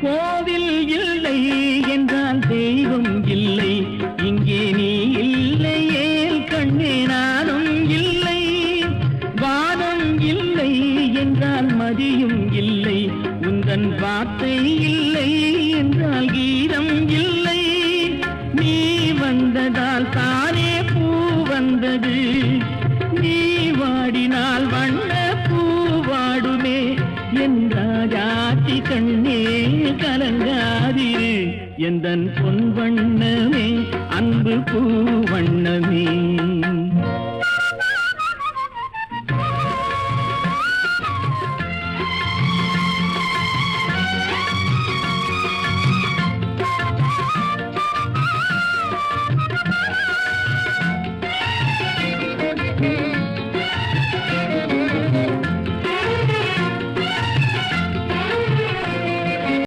கோவில் இல்லை என்றால் தெய்வம் இல்லை. இங்கே நீ இல்லையே கண்ணே நானும் இல்லை. வானம் இல்லை என்றால் மதியும் இல்லை. உந்தன் வார்த்தை இல்லை என்றால் கீதம் இல்லை. நீ வந்ததால் தானே பூ வந்தது. என் ராஜாத்தி கண்ணே கலங்காதிரு. எந்தன் பொன் வண்ணமே அன்பு பூ வண்ணமே.